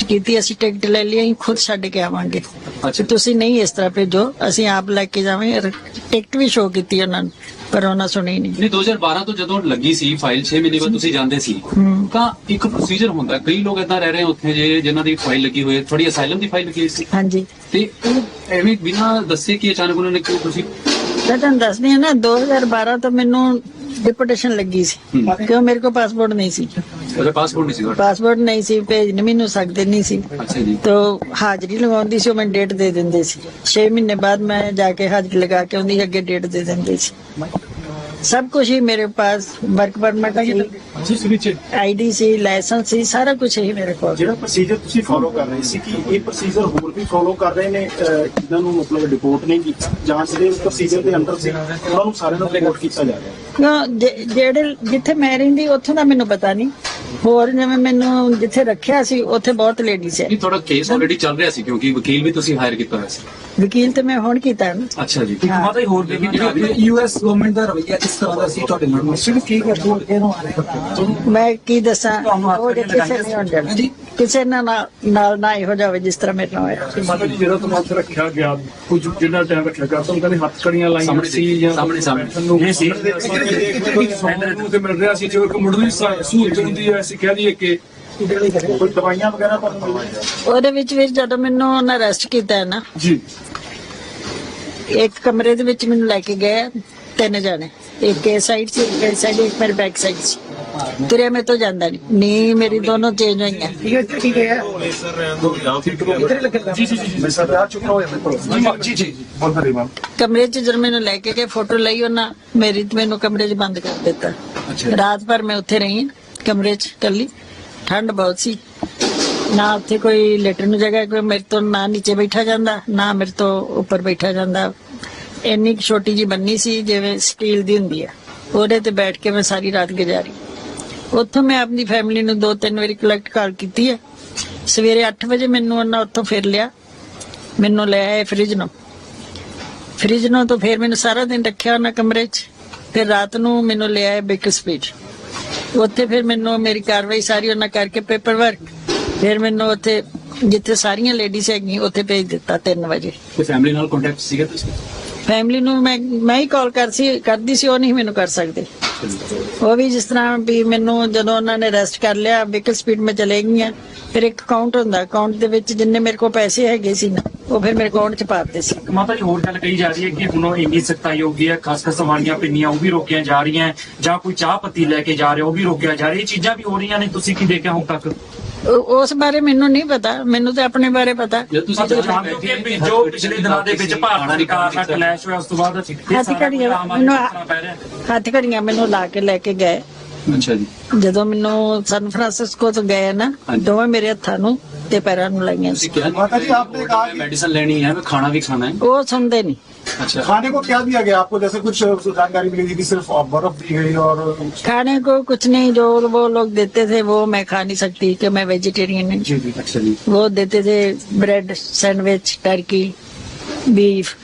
Request ਕੀਤੀ ਅਸੀਂ ticket ਲੈ ਲਈ ਅਸੀਂ ਖੁਦ ਛੱਡ ਕੇ ਆਵਾਂਗੇ। ਅੱਛਾ। ਤੇ ਤੁਸੀਂ ਨਹੀਂ ਇਸ ਤਰ੍ਹਾਂ ਭੇਜੋ ਅਸੀਂ ਆਪ ਲੈ ਕੇ ਜਾਵਾਂਗੇ। ਰ- ਟਿਕਟ ਵੀ ਸ਼ੋਅ ਕੀਤੀ ਉਹਨਾਂ ਨੂੰ ਪਰ ਉਹਨਾਂ ਸੁਣੀ ਨਹੀਂ। ਨਹੀਂ 2012 ਤੋਂ ਜਦੋਂ ਲੱਗੀ ਸੀ ਫਾਈਲ 6 ਮਹੀਨੇ ਬਾਅਦ ਤੁਸੀਂ ਜਾਂਦੇ ਸੀ ਤਾਂ ਇੱਕ ਪ੍ਰੋਸੀਜਰ ਹੁੰਦਾ ਕਈ ਲੋਕ ਇਦਾਂ ਰਹਿ ਰਹੇ ਉੱਥੇ ਜੇ ਜਿਨ੍ਹਾਂ ਦੀ ਫਾਈਲ ਲੱਗੀ ਹੋਈ ਹੈ ਥੋੜੀ ਅਸਾਈਲਮ ਦੀ ਫਾਈਲ ਲੱਗੀ ਸੀ। ਹਾਂਜੀ। ਤੇ ਉਹ ਐਵੇਂ ਬਿਨਾਂ ਦੱਸੇ ਕਿ ਅਚਾਨਕ ਉਹਨਾਂ ਨੇ ਕਿਉਂ ਤੁਸੀਂ ਮੈਂ ਤੁਹਾਨੂੰ ਦੱਸਦੀ ਹਾਂ ਨਾ 2012 ਤੋਂ ਮੈਨੂੰ ਡਿਪੋਟੇਸ਼ਨ ਲੱਗੀ ਸੀ। ਕਿਉਂ ਮੇਰੇ ਕੋਲ ਪਾਸਪੋਰਟ ਨਹੀਂ ਸੀ? ਉਹਦਾ ਪਾਸਪੋਰਟ ਨਹੀਂ ਸੀ ਪਾਸਪੋਰਟ ਨਹੀਂ ਸੀ ਭੇਜ ਨਹੀਂ ਮੈਨੂੰ ਸਕਦੇ ਨਹੀਂ ਸੀ। ਅੱਛਾ ਜੀ। ਤੋ ਹਾਜ਼ਰੀ ਲਗਾਉਂਦੀ ਸੀ ਉਹ ਮੈਨੂੰ ਡੇਟ ਦੇ ਦਿੰਦੇ ਸੀ। 6 ਮਹੀਨੇ ਬਾਅਦ ਮੈਂ ਜਾ ਕੇ ਹਾਜ਼ਰੀ ਲਗਾ ਕੇ ਆਉਂਦੀ ਅੱਗੇ ਡੇਟ ਦੇ ਦਿੰਦੇ ਸੀ। ਸਭ ਕੁਝ ਹੀ ਮੇਰੇ ਪਾਸ ਵਰਕ ਪਰਮਿਟ ਸੀ ਜਿਸ ਵਿੱਚ ਆਈਡੀ ਸੀ ਲਾਇਸੈਂਸ ਸੀ ਸਾਰਾ ਕੁਝ ਹੀ ਮੇਰੇ ਕੋਲ। ਜਿਹੜਾ ਪ੍ਰੋਸੀਜਰ ਤੁਸੀਂ ਫੋਲੋ ਕਰ ਰਹੇ ਸੀ ਕਿ ਇਹ ਪ੍ਰੋਸੀਜਰ ਹੋਰ ਵੀ ਫੋਲੋ ਕਰ ਰਹੇ ਨੇ ਅਹ, ਜਿਨ੍ਹਾਂ ਨੂੰ ਮਤਲਬ ਰਿਪੋਰਟ ਨਹੀਂ ਕੀਤਾ ਜਾਂ ਜਿਹੜੇ ਪ੍ਰੋਸੀਜਰ ਦੇ ਅੰਡਰ ਸੀ ਉਹਨਾਂ ਨੂੰ ਸਾਰਿਆਂ ਨੂੰ ਰਿਪੋਰਟ ਕੀਤਾ ਜਾ ਰਿਹਾ। ਕਿਉਂ ਜੇ- ਜਿਹੜੇ ਜਿੱਥੇ ਮੈਂ ਰਹਿੰਦੀ ਉੱਥੋਂ ਦਾ ਮੈਨੂੰ ਪਤਾ ਨਹੀਂ। ਹੋਰ ਜਿਵੇਂ ਮੈਨੂੰ ਜਿੱਥੇ ਰੱਖਿਆ ਸੀ ਉੱਥੇ ਬਹੁਤ ਲੇਡੀਜ਼ ਹੈ। ਨਹੀਂ ਤੁਹਾਡਾ ਕੇਸ ਆਲਰੇਡੀ ਚੱਲ ਰਿਹਾ ਸੀ ਕਿਉਂਕਿ ਵਕੀਲ ਵੀ ਤੁਸੀਂ ਹਾਇਰ ਕੀਤਾ ਹੋਇਆ ਸੀ। ਵਕੀਲ ਤੇ ਮੈਂ ਹੁਣ ਕੀਤਾ ਨਾ। ਅੱਛਾ ਜੀ ਹਾਂ। ਮਾਤਾ ਹੀ ਹੋਰ ਦੇਖੀ ਯੂਐਸ ਗਵਰਨਮੈਂਟ ਦਾ ਰਵੱਈਆ ਇਸ ਤਰ੍ਹਾਂ ਦਾ ਸੀ ਤੁਹਾਡੇ ਨਾਲ? ਸਿਰਫ ਕੀ ਕਰਦੇ ਮੈਂ ਕੀ ਦੱਸਾਂ? ਉਹ ਜੇ ਕਿਸੇ ਦੇਣਾ ਜੀ। ਕਿਸੇ ਨਾਲ ਨਾ- ਨਾਲ ਨਾ ਇਹੋ ਜਾਵੇ ਜਿਸ ਤਰ੍ਹਾਂ ਮੇਰੇ ਨਾਲ ਹੋਇਆ। ਮਾਤਾ ਜੀ ਜਿਹੜਾ ਤੁਹਾਨੂੰ ਉੱਥੇ ਰੱਖਿਆ ਗਿਆ ਕੁਝ ਜਿੰਨਾ ਟਾਈਮ ਰੱਖਿਆ ਗਿਆ ਤੁਹਾਨੂੰ ਕਹਿੰਦੇ ਹੱਥ ਕੜੀਆਂ ਲਾਈਆਂ ਸੀ ਜਾਂ ਸਾਹਮਣੇ- ਸਾਹਮਣੇ। ਨੂੰ ਇਹ ਸੀ। ਨੂੰ ਤੇ ਮਿਲ ਰਿਹਾ ਸੀ ਜੋ ਇੱਕ ਮੁੱਢਲੀ ਸਹੂ- ਸਹੂਲਤ ਹੁੰਦੀ ਹੈ ਅਸੀਂ ਕਹਿ ਦਈਏ ਕਿ ਕੋਈ ਦਵਾਈਆਂ ਵਗੈਰਾ ਤੁਹਾਨੂੰ ਉਹਦੇ ਵਿੱਚ ਵੀ ਜਦੋਂ ਮੈਨੂੰ ਉਹਨਾਂ ਅਰੈਸਟ ਕੀਤਾ ਹੈ ਨਾ ਜੀ। ਇੱਕ ਕਮਰੇ ਦੇ ਵਿੱਚ ਮੈਨੂੰ ਲੈ ਕੇ ਗਏ ਤਿੰਨ ਜਣੇ। ਇੱਕ ਇਹ ਸਾਈਡ ਸੀ ਇੱਕ ਇਹ ਸਾਈਡ ਇੱਕ ਮੇਰੇ ਬੈਕ ਸਾਈਡ ਸੀ। ਤੁਰਿਆ ਮੈਂ ਤੋਂ ਜਾਂਦਾ ਨਹੀਂ ਨੀ ਮੇਰੀ ਦੋਨੋਂ ਚੇਂਜ ਹੋਈਆਂ। ਜੀ ਜੀ ਜੀ ਮੈਂ ਸਰ ਆ ਚੁੱਕਾ ਹੋਇਆ ਮੈਂ ਜੀ ਜੀ ਬੋਲ ਰਹੀ ਮੈਂ ਕਮਰੇ 'ਚ ਜਦੋਂ ਮੈਨੂੰ ਲੈ ਕੇ ਗਏ ਫੋਟੋ ਲਈ ਉਹਨਾਂ ਮੇਰੀ ਤੇ ਮੈਨੂੰ ਕਮਰੇ 'ਚ ਬੰਦ ਕਰ ਦਿੱਤਾ। ਰਾਤ ਭਰ ਮੈਂ ਉੱਥੇ ਰਹੀ ਕਮਰੇ 'ਚ ਇਕੱਲੀ। ਠੰਡ ਬਹੁਤ ਸੀ। ਨਾ ਉੱਥੇ ਕੋਈ ਲੇਟਣ ਨੂੰ ਜਗ੍ਹਾ ਕੋਈ ਮੇਰੇ ਤੋਂ ਨਾ ਨੀਚੇ ਬੈਠਾ ਜਾਂਦਾ, ਨਾ ਮੇਰੇ ਤੋਂ ਉੱਪਰ ਬੈਠਾ ਜਾਂਦਾ। ਇੰਨੀ ਕੁ ਛੋਟੀ ਜੀ ਬੰਨੀ ਸੀ, ਜਿਵੇਂ ਸਟੀਲ ਦੀ ਹੁੰਦੀ ਹੈ। ਉਹਦੇ ਤੇ ਬੈਠ ਕੇ ਮੈਂ ਸਾਰੀ ਰਾਤ ਗੁਜ਼ਾਰੀ। ਉੱਥੋਂ ਮੈਂ ਆਪਣੀ ਫੈਮਿਲੀ ਨੂੰ ਦੋ ਤਿੰਨ ਵਾਰੀ ਕਲੈਕਟ ਕਾਲ ਕੀਤੀ ਹੈ। ਸਵੇਰੇ 8 ਵਜੇ ਮੈਨੂੰ ਉਹਨਾਂ ਉੱਥੋਂ ਫਿਰ ਲਿਆ। ਮੈਨੂੰ ਲੈ ਆਏ ਫ੍ਰਿਜ ਨੂੰ। ਫ੍ਰਿਜ ਨੂੰ ਤਾਂ ਫਿਰ ਮੈਨੂੰ ਸਾਰਾ ਦਿਨ ਰੱਖਿਆ ਉਹਨਾਂ ਕਮਰੇ 'ਚ। ਫਿਰ ਰਾਤ ਨੂੰ ਮੈਨੂੰ ਲੈ ਆਏ ਬੇਕਰ ਸਪੀਡ ਉੱਥੇ ਫਿਰ ਮੈਨੂੰ ਮੇਰੀ ਕਾਰਵਾਈ ਸਾਰੀ ਉਹਨਾਂ ਕਰਕੇ ਪੇਪਰ ਵਰਕ ਫਿਰ ਮੈਨੂੰ ਉੱਥੇ ਜਿੱਥੇ ਸਾਰੀਆਂ ਲੇਡੀਜ਼ ਹੈਗੀਆਂ ਉੱਥੇ ਭੇਜ ਦਿੱਤਾ 3 ਵਜੇ। ਕੋਈ ਫੈਮਿਲੀ ਨਾਲ ਕੰਟੈਕਟ ਸੀਗਾ ਤੁਸੀਂ? ਫੈਮਿਲੀ ਨੂੰ ਮੈਂ ਮੈਂ ਹੀ ਕਾਲ ਕਰ ਸੀ ਕਰਦੀ ਸੀ ਉਹ ਨਹੀਂ ਮੈਨੂੰ ਕਰ ਸਕਦੇ। ਉਹ ਵੀ ਜਿਸ ਤਰ੍ਹਾਂ ਵੀ ਮੈਨੂੰ ਜਦੋਂ ਉਹਨਾਂ ਨੇ ਅਰੈਸਟ ਕਰ ਲਿਆ ਵਹੀਕਲ ਸਪੀਡ ਮੈਂ ਚਲੇ ਗਈਆਂ ਫਿਰ ਇੱਕ ਅਕਾਊਂਟ ਹੁੰਦਾ ਅਕਾਊਂਟ ਦੇ ਵਿੱਚ ਜਿੰਨੇ ਮੇਰੇ ਕੋਲ ਪੈਸੇ ਹੈਗੇ ਸੀ ਨਾ ਉਹ ਫਿਰ ਮੇਰੇ ਅਕਾਊਂਟ 'ਚ ਪਾ ਦਿੱਤੇ ਸੀ। ਮਾਤਾ ਜੀ ਹੋਰ ਗੱਲ ਕਹੀ ਜਾ ਰਹੀ ਹੈ ਕਿ ਹੁਣ ਇੰਨੀ ਸਖਤਾਈ ਹੋ ਗਈ ਹੈ ਖਾਸ ਕਰ ਸਵਾਰੀਆਂ ਪਿੰਨੀਆਂ ਉਹ ਵੀ ਰੋਕੀਆਂ ਜਾ ਰਹੀਆਂ ਜਾਂ ਕੋਈ ਚਾਹ ਪੱਤੀ ਲੈ ਕੇ ਜਾ ਰਿਹਾ ਉਹ ਵੀ ਰੋਕਿਆ ਜਾ ਰਿਹਾ ਇਹ ਚੀਜ਼ਾਂ ਵੀ ਹੋ ਰਹੀਆਂ ਨੇ ਤੁਸੀਂ ਕੀ ਦੇਖਿਆ ਹੁਣ ਤੱਕ? ਉਸ ਬਾਰੇ ਮੈਨੂੰ ਨਹੀਂ ਪਤਾ। ਮੈਨੂੰ ਤੇ ਆਪਣੇ ਬਾਰੇ ਪਤਾ। ਹੱਥ ਘੜੀਆਂ ਮੈਨੂੰ ਹੱਥ ਘੜੀਆਂ ਮੈਨੂੰ ਲਾ ਕੇ ਲੈ ਕੇ ਗਏ। ਜਦੋਂ ਮੈਨੂੰ ਸਨ ਫਰਾਂਸਿਸਕੋ ਤੋਂ ਗਏ ਨਾ ਦੋਵੇਂ ਮੇਰੇ ਹੱਥਾਂ ਨੂੰ ਤੇ ਪੈਰਾਂ ਨੂੰ ਲਾਈਆਂ ਸੀ। ਮੈਡੀਸਨ ਲੈਣੀ ਹੈ ਮੈਂ ਖਾਣਾ ਵੀ ਖਾਣਾ ਹੈ? ਉਹ ਸੁਣਦੇ ਨਹੀਂ। अच्छा खाने को क्या दिया गया आपको जैसे कुछ जानकारी मिली थी कि सिर्फ बर्फ दी गई और खाने को कुछ नहीं जो वो लोग देते थे वो मैं खा नहीं सकती कि मैं वेजिटेरियन हूँ जी जी अच्छा जी वो देते थे ब्रेड सैंडविच टर्की बीफ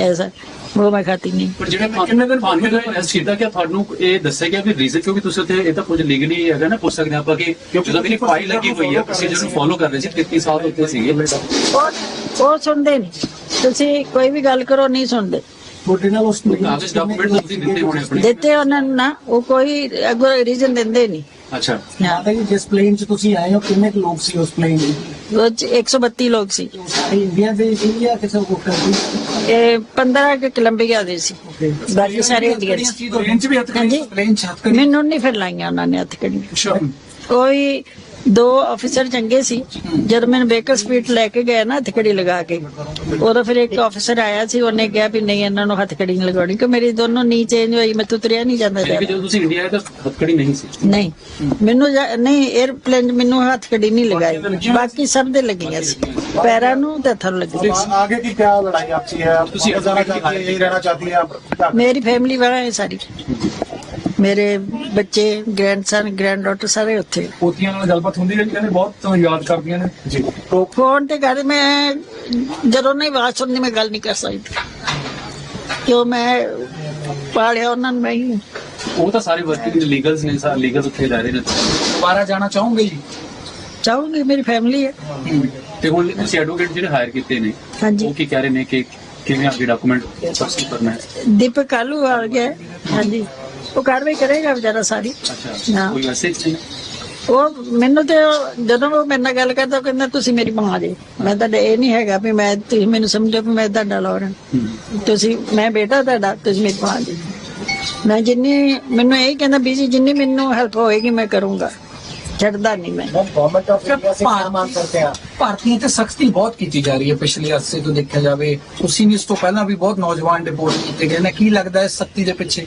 ऐसा वो मैं खाती नहीं ਪਰ ਜਿਹੜੇ ਕਿੰਨੇ ਦਿਨ ਤੁਹਾਨੂੰ ਅਰੈਸਟ ਕੀਤਾ ਕਿ ਤੁਹਾਨੂੰ ਇਹ ਦੱਸਿਆ ਗਿਆ ਵੀ ਰੀਜ਼ਨ ਕਿਉਂਕਿ ਤੁਸੀਂ ਉੱਥੇ ਇਹ ਤਾਂ ਕੁਝ ਲੀਗਲੀ ਹੈਗਾ ਨਾ ਪੁੱਛ ਸਕਦੇ ਹਾਂ ਆਪਾਂ ਕਿ ਜਦੋਂ ਮੇਰੀ ਫਾਈਲ ਲੱਗੀ ਹੋਈ ਹੈ ਪ੍ਰੋਸੀਜਰ ਨੂੰ ਫੋਲੋ ਕਰ ਰਹੇ ਸੀ ਕਿੰਨੇ ਸਾਲ ਉੱਤੇ ਸੀਗੇ ਉਹ ਉਹ ਸੁਣਦੇ ਨਹੀਂ ਤੁਸੀਂ ਕੋਈ ਵੀ ਗੱਲ ਕਰੋ ਨਹੀਂ ਸੁਣਦੇ। ਕਾਗਜ਼ ਡਾਕੂਮੈਂਟ ਤੁਸੀਂ ਦਿੱਤੇ ਹੋਣੇ ਆਪਣੇ? ਦਿੱਤੇ ਉਹਨਾਂ ਨੂੰ ਨਾ ਉਹ ਕੋਈ ਅੱਗੋਂ ਰੀਜ਼ਨ ਦਿੰਦੇ ਨਹੀਂ। ਅੱਛਾ। ਮਾਤਾ ਜੀ ਜਿਸ ਪਲੇਨ 'ਚ ਤੁਸੀਂ ਆਏ ਹੋ ਕਿੰਨੇ ਕੁ ਲੋਕ ਸੀ ਉਸ ਪਲੇਨ 'ਚ? ਉਹ 'ਚ 132 ਲੋਕ ਸੀ। ਉਹ ਸਾਰੇ ਇੰਡੀਆ ਦੇ ਸੀ ਜਾਂ ਕਿਸੇ ਹੋਰ ਕੰਟਰੀ ਇਹ 15 ਕੇ ਕੋਲੰਬੀਆ ਦੇ ਸੀ। ਬਾਕੀ ਸਾਰੇ ਇੰਡੀਅਨ ਸੀ। ਪਲੇਨ 'ਚ ਵੀ ਹੱਥ ਹਾਂਜੀ। ਪਲੇਨ 'ਚ ਹੱਥ ਮੈਨੂੰ ਨਹੀਂ ਫਿਰ ਲਾਈਆਂ ਉਹਨਾਂ ਨੇ ਹੱਥ ਕੜੀ ਕੋਈ ਦੋ ਅਫਸਰ ਚੰਗੇ ਸੀ। ਜਦ ਮੈਂ ਵਹੀਕਲ ਸਪੀਡ ਲੈ ਕੇ ਗਿਆ ਨਾ ਹੱਥਕੜੀ ਲਗਾ ਕੇ ਉਦੋਂ ਫਿਰ ਇੱਕ ਅਫਸਰ ਆਇਆ ਸੀ ਉਹਨੇ ਕਿਹਾ ਵੀ ਨਹੀਂ ਇਹਨਾਂ ਨੂੰ ਹੱਥਕੜੀ ਨਹੀਂ ਲਗਾਉਣੀ ਕਿ ਮੇਰੀ ਦੋਨੋਂ ਨੀ ਚੇਂਜ ਹੋਈ ਮੈਂ ਤੁਰਿਆ ਨਹੀਂ ਜਾਂਦਾ ਜਦੋਂ ਤੁਸੀਂ ਇੰਡੀਆ ਆਏ ਤਾਂ ਹੱਥਕੜੀ ਨਹੀਂ ਸੀ। ਨਹੀਂ ਮੈਨੂੰ ਨਹੀਂ 에ਅਰਪਲੇਨ ਮੈਨੂੰ ਹੱਥਕੜੀ ਨਹੀਂ ਲਗਾਈ। ਬਾਕੀ ਸਭ ਦੇ ਲੱਗੀਆਂ ਸੀ। ਪੈਰਾਂ ਨੂੰ ਤੇ ਥਰ ਲੱਗੀ ਆਗੇ ਕੀ ਕਿਆ ਲੜਾਈ ਆਪਸੀ ਹੈ? ਤੁਸੀਂ ਅਜ਼ਾਰਾ ਚਾਹਤੀ ਰਹਿਣਾ ਚਾਹਤੀ ਹੈ? ਮੇਰੀ ਫੈਮਿਲੀ ਵਾਲਾ ਹੈ ਸਾਰੀ। ਮੇਰੇ ਬੱਚੇ ਗ੍ਰੈਂਡਸਨ ਗ੍ਰੈਂਡਡਾਟਰ ਸਾਰੇ ਉੱਥੇ। ਪੋਤੀਆਂ ਨਾਲ ਗੱਲਬਾਤ ਹੁੰਦੀ ਹੈ ਕਹਿੰਦੇ ਬਹੁਤ ਤੁਹਾਨੂੰ ਯਾਦ ਕਰਦੀਆਂ ਨੇ? तो ਫੋਨ ਤੇ ਕਰ ਮੈਂ ਜਦੋਂ ਨਹੀਂ ਆਵਾਜ਼ ਸੁਣਦੀ ਮੈਂ ਗੱਲ ਨਹੀਂ ਕਰ ਸਕਦੀ। ਕਿਉਂ ਮੈਂ ਪਾਲਿਆ ਉਹਨਾਂ ਨੂੰ ਮੈਂ ਹੀ। ਉਹ ਤਾਂ ਸਾਰੇ ਵਰਕਿੰਗ ਲੀਗਲਸ ਨੇ ਸਾਰੇ ਲੀਗਲ ਉੱਥੇ ਰਹਿ ਰਹੇ ਨੇ। ਦੁਬਾਰਾ ਜਾਣਾ ਚਾਹੋਗੇ ਜੀ? ਚਾਹੂੰਗੀ ਮੇਰੀ ਫੈਮਿਲੀ ਹੈ। ਤੇ ਹੁਣ ਤੁਸੀਂ ਐਡਵੋਕੇਟ ਜਿਹੜੇ ਹਾਇਰ ਕੀਤੇ ਨੇ ਹਾਂਜੀ। ਉਹ ਕੀ ਕਹਿ ਰਹੇ ਨੇ ਕਿ ਕਿਵੇਂ ਆਪਣੀ ਡਾਕੂਮੈਂਟ ਪ੍ਰਸਤੁਤ ਕਰਨਾ ਹੈ? ਦੀਪਕ ਕਾਲੂ ਆ ਗਿਆ। ਹਾਂਜੀ। ਉਹ ਕਾਰਵਾਈ ਕਰੇਗਾ ਵਿਚਾਰਾ ਸਾਰੀ ਅੱਛਾ ਹਾਂ। ਕੋਈ ਮੈਸੇਜ ਨਹੀਂ ਉਹ ਮੈਨੂੰ ਤੇ ਉਹ- ਜਦੋਂ ਉਹ ਮੇਰੇ ਨਾਲ ਗੱਲ ਕਰਦਾ ਉਹ ਕਹਿੰਦਾ ਤੁਸੀਂ ਮੇਰੀ ਮਾਂ ਜੇ ਮੈਂ ਤਾਂ ਇਹ ਨਹੀਂ ਹੈਗਾ ਵੀ ਮੈਂ ਤੁਸੀਂ ਮੈਨੂੰ ਸਮਝੋ ਵੀ ਮੈਂ ਤੁਹਾਡਾ ਲੋਰਨ ਤੁਸੀਂ ਮੈਂ ਬੇਟਾ ਤੁਹਾਡਾ ਤੁਸੀਂ ਮੇਰੀ ਮਾਂ ਜੀ ਮੈਂ ਜਿੰਨੀ ਮੈਨੂੰ ਇਹ ਕਹਿੰਦਾ ਵੀ ਜੀ ਜਿੰਨੀ ਮੈਨੂੰ ਹੈਲਪ ਹੋਏਗੀ ਮੈਂ ਕਰੂੰਗਾ ਛੱਡਦਾ ਨਹੀਂ ਮੈਂ गवर्नमेंट ऑफ इंडिया से क्या मांग करते हैं आप ਭਾਰਤੀਆਂ ਤੇ ਸਖਤੀ ਬਹੁਤ ਕੀਤੀ ਜਾ ਰਹੀ ਹੈ ਪਿਛਲੇ ਅਰਸੇ ਤੋਂ ਦੇਖਿਆ ਜਾਵੇ ਤੁਸੀਂ ਵੀ ਇਸ ਤੋਂ ਪਹਿਲਾਂ ਵੀ ਬਹੁਤ ਨੌਜਵਾਨ ਡਿਪੋਰਟ ਕੀਤੇ ਗਏ ਨੇ ਕੀ ਲੱਗਦਾ ਹੈ ਇਸ ਸਖਤੀ ਦੇ ਪਿੱਛੇ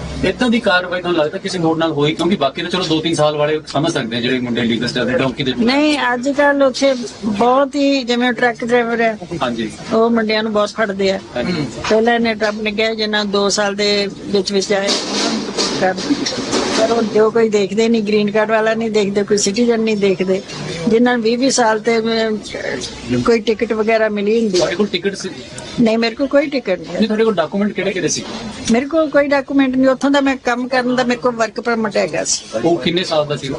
ਇਦਾਂ ਦੀ ਕਾਰਵਾਈ ਤੁਹਾਨੂੰ ਲੱਗਦਾ ਕਿਸੇ ਹੋਰ ਨਾਲ ਹੋਈ? ਕਿਉਂਕਿ ਬਾਕੀ ਤਾਂ ਚਲੋ 2-3 ਸਾਲ ਵਾਲੇ ਸਮਝ ਸਕਦੇ ਆ ਜਿਹੜੇ ਮੁੰਡੇ ਲੀਗਲ ਚੱਲਦੇ ਡੌਂਕੀ ਦੇ। ਨਹੀਂ ਅੱਜ ਕੱਲ ਉੱਥੇ ਬਹੁਤ ਹੀ ਜਿਵੇਂ ਟਰੱਕ ਡਰਾਈਵਰ ਹੈ ਹਾਂਜੀ। ਉਹ ਮੁੰਡਿਆਂ ਨੂੰ ਬਹੁਤ ਫੜਦੇ ਆ। ਪਹਿਲਾਂ ਨੇ ਟਰੱਪ ਨੇ ਕਿਹਾ ਜਿਹਨਾਂ 2 ਸਾਲ ਦੇ ਵਿੱਚ ਵਿੱਚ ਆਏ ਕਰ। ਪਰ ਉਹ ਜੋ ਕੋਈ ਦੇਖਦੇ ਨਹੀਂ ਗ੍ਰੀਨ ਕਾਰਡ ਵਾਲਾ ਨਹੀਂ ਦੇਖਦੇ ਕੋਈ ਸਿਟੀਜ਼ਨ ਨਹੀਂ ਦੇਖਦੇ। ਜਿਨ੍ਹਾਂ ਨੂੰ 20 ਸਾਲ ਤੇ ਕੋਈ ਟਿਕਟ ਵਗੈਰਾ ਮਿਲੀ ਹੁੰਦੀ। ਤੁਹਾਡੇ ਕੋਲ ਟਿਕਟ ਸੀ? ਨਹੀਂ ਮੇਰੇ ਕੋਲ ਕੋਈ ਟਿਕਟ ਨਹੀਂ। ਨਹੀਂ ਤੁਹਾਡੇ ਕੋਲ ਡਾਕੂਮੈਂਟ ਕਿਹੜੇ ਕਿਹੜੇ ਸੀ? ਮੇਰੇ ਕੋਲ ਕੋਈ ਡਾਕੂਮੈਂਟ ਨਹੀਂ। ਉੱਥੋਂ ਦਾ ਮੈਂ ਕੰਮ ਕਰਨ ਦਾ ਮੇਰੇ ਕੋਲ ਵਰਕ ਪਰਮਿਟ ਹੈਗਾ ਸੀ। ਉਹ ਕਿੰਨੇ ਸਾਲ ਦਾ ਸੀ?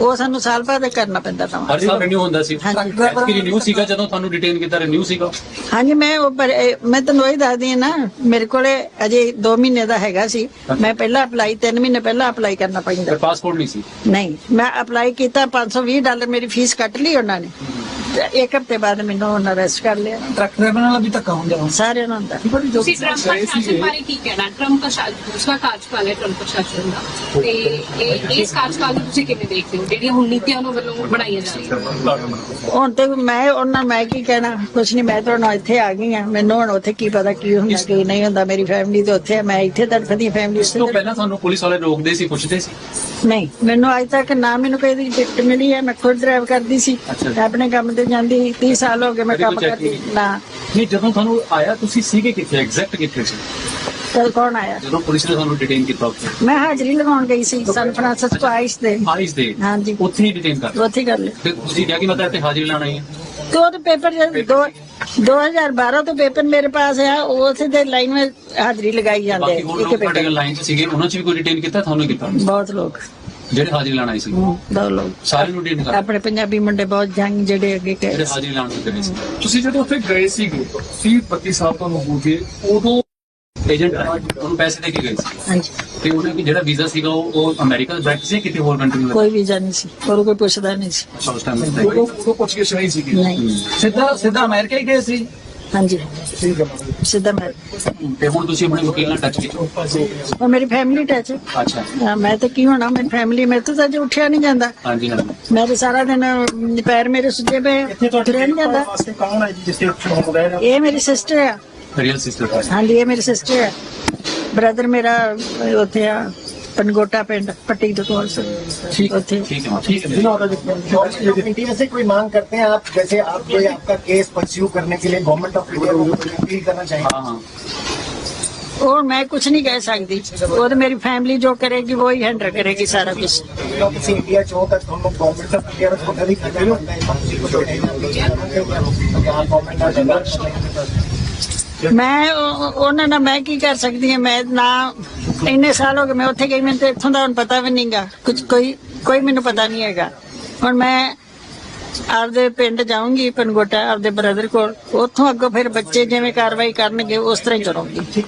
ਉਹ ਸਾਨੂੰ ਸਾਲ ਬਾਅਦ ਕਰਨਾ ਪੈਂਦਾ ਤਾਂ। ਹਰ ਸਾਲ ਰਿਨਿਊ ਹੁੰਦਾ ਸੀ। ਹਾਂਜੀ। ਐਤਕੀ ਰਿਨਿਊ ਸੀਗਾ ਜਦੋਂ ਤੁਹਾਨੂੰ ਡਿਟੇਨ ਕੀਤਾ ਰਿਨਿਊ ਸੀਗਾ? ਹਾਂਜੀ ਮੈਂ ਉਹ ਪਰ ਇਹ- ਮੈਂ ਤੁਹਾਨੂੰ ਉਹੀ ਦੱਸਦੀ ਹਾਂ ਨਾ ਮੇਰੇ ਕੋਲੇ ਅਜੇ 2 ਮਹੀਨੇ ਦਾ ਹੈਗਾ ਸੀ। ਮੈਂ ਪਹਿਲਾਂ ਅਪਲਾਈ 3 ਮਹੀਨੇ ਪਹਿਲਾਂ ਅਪਲਾਈ ਕਰਨਾ ਪੈਂਦਾ। ਪਰ ਪਾਸਪੋਰਟ ਨਹੀਂ ਸੀ? ਨਹੀਂ ਮੈਂ ਅਪਲਾਈ ਕੀਤਾ 520 ਡਾਲਰ ਮੇਰੀ ਫੀਸ ਕੱਟ ਲਈ ਉਹਨਾਂ ਨੇ। ਤੇ ਇੱਕ ਹਫ਼ਤੇ ਬਾਅਦ ਮੈਨੂੰ ਉਹਨਾਂ ਅਰੈਸਟ ਕਰ ਲਿਆ। ਟਰੱਕ ਡਰਾਈਵਰ ਨਾਲ ਵੀ ਧੱਕਾ ਹੁੰਦਾ ਹੈ? ਸਾਰਿਆਂ ਨੂੰ ਹੁੰਦਾ। ਤੁਸੀਂ ਟਰੰਪ ਪ੍ਰਸ਼ਾਸਨ ਬਾਰੇ ਕੀ ਕਹਿਣਾ? ਟਰੰਪ ਦਾ ਸ਼ਾ- ਦੂਸਰਾ ਕਾਰਜਕਾਲ ਹੈ ਟਰੰਪ ਪ੍ਰਸ਼ਾਸਨ ਦਾ। ਤੇ ਇਹ ਇਸ ਕਾਰਜਕਾਲ ਨੂੰ ਤੁਸੀਂ ਕਿਵੇਂ ਦੇਖਦੇ ਹੋ? ਜਿਹੜੀਆਂ ਹੁਣ ਨੀਤੀਆਂ ਉਹਨਾਂ ਵੱਲੋਂ ਬਣਾਈਆਂ ਜਾ ਰਹੀਆਂ। ਹੁਣ ਤੇ ਮੈਂ ਉਹਨਾਂ ਨੂੰ ਮੈਂ ਕੀ ਕਹਿਣਾ? ਕੁਛ ਨਹੀਂ ਮੈਂ ਤਾਂ ਹੁਣ ਇੱਥੇ ਆ ਗਈ ਆ ਮੈਨੂੰ ਹੁਣ ਉੱਥੇ ਕੀ ਪਤਾ ਕੀ ਹੁੰਦਾ ਕੀ ਨਹੀਂ ਹੁੰਦਾ। ਮੇਰੀ ਫੈਮਿਲੀ ਤੇ ਉੱਥੇ ਆ। ਮੈਂ ਇੱਥੇ ਤੜਫਦੀ ਫੈਮਿਲੀ ਇਸ ਤੋਂ ਪਹਿਲਾਂ ਤੁਹਾਨੂੰ ਪੁਲਿਸ ਵਾਲੇ ਰੋਕਦੇ ਸੀ ਪੁੱਛਦੇ ਸੀ? ਨਹੀਂ ਮੈਨੂੰ ਅੱਜ ਤੱਕ ਨਾ ਮੈਨੂੰ ਕੋਈ ਦੀ ਟਿਕਟ ਮਿਲੀ ਹੈ ਮੈਂ ਖੁਦ ਡਰਾਈਵ ਕਰਦੀ ਸੀ। ਅੱਛਾ। ਮੈਂ ਆਪਣੇ ਕੰਮ ਤੇ ਜਾਂਦੀ 30 ਸਾਲ ਹੋ ਗਏ ਮੈਂ ਕਦੇ ਕੰਮ ਕੋਈ check ਕਰਦੀ ਨਹੀਂ? ਨਾ। ਨਹੀਂ ਜਦੋਂ ਤੁਹਾਨੂੰ ਆਇਆ ਤੁਸੀਂ ਸੀਗੇ ਕਿੱਥੇ? ਐਗਜ਼ੈਕਟ ਕਿੱਥੇ ਸੀ? ਚਲ ਕੌਣ ਆਇਆ? ਜਦੋਂ ਪੁਲਿਸ ਨੇ ਤੁਹਾਨੂੰ ਡਿਟੇਨ ਕੀਤਾ ਉੱਥੇ? ਮੈਂ ਹਾਜ਼ਰੀ ਲਗਾਉਣ ਗਈ ਸੀ ਸਨ ਫਰਾਂਸਿਸਕੋ ਆਈਸ ਦੇ ਆਈਸ ਦੇ ਹਾਂਜੀ। ਉੱਥੇ ਹੀ ਡਿਟੇਨ ਕਰ ਉੱਥੇ ਫਿਰ ਤੁਸੀਂ ਕਿਹਾ ਕਿ ਮੈਂ ਤਾਂ ਇੱਥੇ ਹਾਜ਼ਰੀ ਲਾਣਾ ਹੀ। ਹੈ ਤੇ ਪੇਪਰ ਜਦ ਦੋ 2012 ਤੋਂ ਪੇਪਰ ਮੇਰੇ ਪਾਸ ਆ ਉਸੇ ਦੇ ਲਾਈਨ ਵਿੱਚ ਹਾਜ਼ਰੀ ਲਗਾਈ ਜਾਂਦੇ ਬਾਕੀ ਹੋਰ ਇੱਕ ਲੋਕ ਤੁਹਾਡੇ ਪੇਪਰ ਲਾਈਨ 'ਚ ਸੀਗੇ ਉਹਨਾਂ 'ਚ ਵੀ ਕੋਈ ਡਿਟੇਨ ਕੀਤਾ ਤੁਹਾਨੂੰ ਕੀਤਾ ਬਹੁਤ ਲੋਕ। ਜਿਹੜੇ ਹਾਜ਼ਰੀ ਲਾਣ ਆਏ ਸੀ? ਬਹੁਤ ਲੋਕ। ਸਾਰੇ ਨੂੰ ਡਿਟੇਨ ਕਰ। ਆਪਣੇ ਪੰਜਾਬੀ ਮੁੰਡੇ ਬਹੁਤ ਜੰਗ ਜਿਹੜੇ ਅੱਗੇ ਗਏ ਜਿਹੜੇ ਹਾਜ਼ਰੀ ਲਾਣ ਦੇ ਸੀ। ਤੁਸੀਂ ਜਦੋਂ ਉੱਥੇ ਗਏ ਸੀਗੇ 30 32 ਸਾਲ ਤੁਹਾਨੂੰ ਹੋ ਗਏ ਉਦੋਂ ਏਜੰਟ ਉਹਨੂੰ ਪੈਸੇ ਦੇ ਕੇ ਗਏ ਸੀ। ਹਾਂਜੀ। ਤੇ ਉਹਨੇ ਕਿ ਜਿਹੜਾ ਵੀਜ਼ਾ ਸੀਗਾ ਉਹ ਉਹ ਅਮਰੀਕਾ ਦਾ ਸੀ ਕਿਤੇ ਹੋਰ ਕੰਟਰੀ ਦਾ ਕੋਈ ਵੀਜ਼ਾ ਨਹੀਂ ਸੀ। ਔਰ ਕੋਈ ਪੁੱਛਦਾ ਨਹੀਂ ਸੀ। ਅੱਛਾ, ਉਸ ਟਾਈਮ ਉਦੋਂ ਉਦੋਂ ਪੁੱਛ ਕੇ ਨਹੀਂ ਸੀਗੀ ਨਹੀਂ। ਸਿੱਧਾ ਸਿੱਧਾ ਅਮਰੀਕਾ ਹੀ ਗਏ ਸੀ? ਹਾਂਜੀ। ਠੀਕ ਹੈ। ਸਿੱਧਾ ਮੈਂ ਤੇ ਹੁਣ ਤੁਸੀਂ ਆਪਣੇ ਵਕੀਲ ਨਾਲ ਟੱਚ ਵਿੱਚ ਹੋ ਉਹ ਮੇਰੀ ਫੈਮਿਲੀ ਟੱਚ ਅੱਛਾ। ਮੈਂ ਤਾਂ ਕੀ ਹੋਣਾ ਮੇਰੀ ਫੈਮਿਲੀ ਮੇਰੇ ਤੋਂ ਤਾਂ ਅੱਜ ਉੱਠਿਆ ਨਹੀਂ ਜਾਂਦਾ। ਹਾਂਜੀ ਹਾਂਜੀ। ਮੈਂ ਤਾਂ ਸਾਰਾ ਦਿਨ ਅਮ, ਪੈਰ ਮੇਰੇ ਸੁੱਜੇ ਪਏ ਇੱਥੇ ਤੁਹਾਡੇ ਤੁਰਿਆ ਨਹੀਂ ਜਾਂਦਾ। ਵਾਸਤੇ ਕੌਣ ਹੈ ਜੀ ਜਿਸ ਤੇ ਹੁਣ ਰਹਿ ਰਹੇ? ਇਹ ਮੇਰੀ ਸਿਸਟਰ ਆ। ਰੀਅਲ ਸਿਸਟਰ ਹਾਂਜੀ ਇਹ ਮੇਰੀ ਸਿਸਟਰ ਹੈ ਬ੍ਰਦਰ ਮੇਰਾ ਅਹ, ਉੱਥੇ ਆ ਪਨਗੋਟਾ ਪਿੰਡ ਪੱਟੀ ਦੇ ਕੋਲ ਠੀਕ ਉੱਥੇ ਠੀਕ ਹੈ ਠੀਕ ਹੈ इंडिया से कोई मांग करते हैं आप जैसे आप कोई आपका केस परस्यू करने के लिए गवर्नमेंट ऑफ इंडिया को कोई अपील करना चाहिए ਹਾਂ ਹਾਂ और मैं कुछ नहीं कह सकती वो तो मेरी फैमिली जो करेगी वो ही हैंडल करेगी सारा कुछ तो किसी इंडिया च हो तक हम लोग गवर्नमेंट ऑफ इंडिया को कभी करना पड़ता है मंत्री को देने का गवर्नमेंट आ जाएगा ਮੈਂ ਉਹ- ਉਹਨਾਂ ਨਾਲ ਮੈਂ ਕੀ ਕਰ ਸਕਦੀ ਹਾਂ? ਮੈਂ ਨਾ ਇੰਨੇ ਸਾਲ ਹੋ ਗਏ ਮੈਂ ਉੱਥੇ ਗਈ, ਮੈਨੂੰ ਤੇ ਇੱਥੋਂ ਦਾ ਹੁਣ ਪਤਾ ਵੀ ਨਹੀਂਗਾ ਕੁਝ ਕੋਈ ਕੋਈ ਮੈਨੂੰ ਪਤਾ ਨਹੀਂ ਹੈਗਾ। ਹੁਣ ਮੈਂ ਆਪਦੇ ਪਿੰਡ ਜਾਊਂਗੀ, ਪਨਗੋਟਾ, ਆਪਦੇ ਬ੍ਰਦਰ ਕੋਲ। ਉੱਥੋਂ ਅੱਗੋਂ ਫਿਰ ਬੱਚੇ ਜਿਵੇਂ ਕਾਰਵਾਈ ਕਰਨਗੇ, ਉਸ ਤਰ੍ਹਾਂ ਹੀ ਕਰੂੰਗੀ